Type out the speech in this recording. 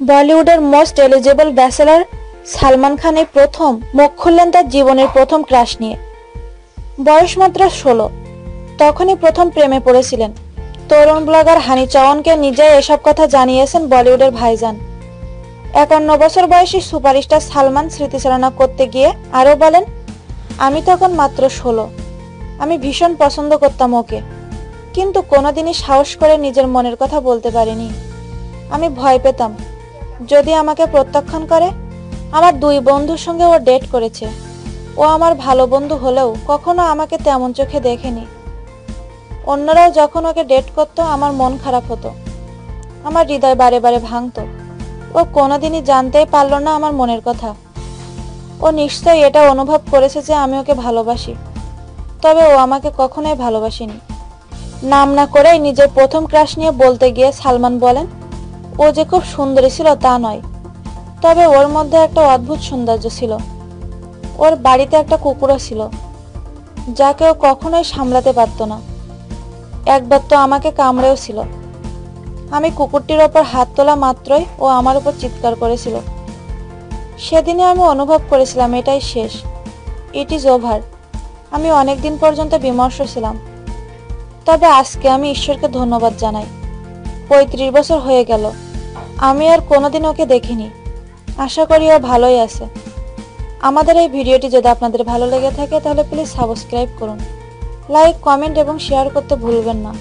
বলিউডের most eligible bachelor Salman খানের প্রথম মুখ খুললেন তার জীবনের প্রথম ক্রাশ নিয়ে। বয়স মাত্র ষোলো। তখনই প্রথম প্রেমে পড়েছিলেন। তরুণ ব্লগার হানি চৌহানকে নিজেই এসব কথা জানিয়েছেন বলিউডের ভাইজান। একান্ন বছর বয়সী সুপারস্টার সালমান স্মৃতিচারণা করতে গিয়ে আরও বলেন, আমি তখন মাত্র ষোলো। আমি ভীষণ পছন্দ করতাম ওকে। কিন্তু কোনোদিনই সাহস করে নিজের মনের কথা বলতে পারিনি। আমি ভয় পেতাম। যদি আমাকে প্রত্যাখ্যান করে, আমার দুই বন্ধুর সঙ্গে ও ডেট করেছে। ও আমার ভালো বন্ধু হলেও কখনো আমাকে তেমন চোখে দেখেনি। অন্যরাও যখন ওকে ডেট করতো, আমার মন খারাপ হতো। আমার হৃদয় বারে বারে ভাঙতো। ও কোনোদিনই জানতেই পারল না আমার মনের কথা। ও নিশ্চয়ই এটা অনুভব করেছে যে আমি ওকে ভালোবাসি। তবে ও আমাকে কখনোই ভালোবাসেনি। নাম না করেই নিজের প্রথম ক্রাশ নিয়ে বলতে গিয়ে সালমান বলেন, ও যে খুব সুন্দরী ছিল তা নয়। তবে ওর মধ্যে একটা অদ্ভুত সৌন্দর্য ছিল। ওর বাড়িতে একটা কুকুরও ছিল, যাকে ও কখনোই সামলাতে পারত না। একবার তো আমাকে কামড়েও ছিল। আমি কুকুরটির ওপর হাত তোলা মাত্রই ও আমার উপর চিৎকার করেছিল। সেদিনে আমি অনুভব করেছিলাম এটাই শেষ। ইট ইজ ওভার আমি অনেক দিন পর্যন্ত বিমর্ষ ছিলাম। তবে আজকে আমি ঈশ্বরকে ধন্যবাদ জানাই। পঁয়ত্রিশ বছর হয়ে গেল। আমি আর কোনোদিন ওকে দেখিনি। আশা করি ও ভালোই আছে। আমাদের এই ভিডিওটি যদি আপনাদের ভালো লেগে থাকে, তাহলে প্লিজ সাবস্ক্রাইব করুন। লাইক কমেন্ট এবং শেয়ার করতে ভুলবেন না।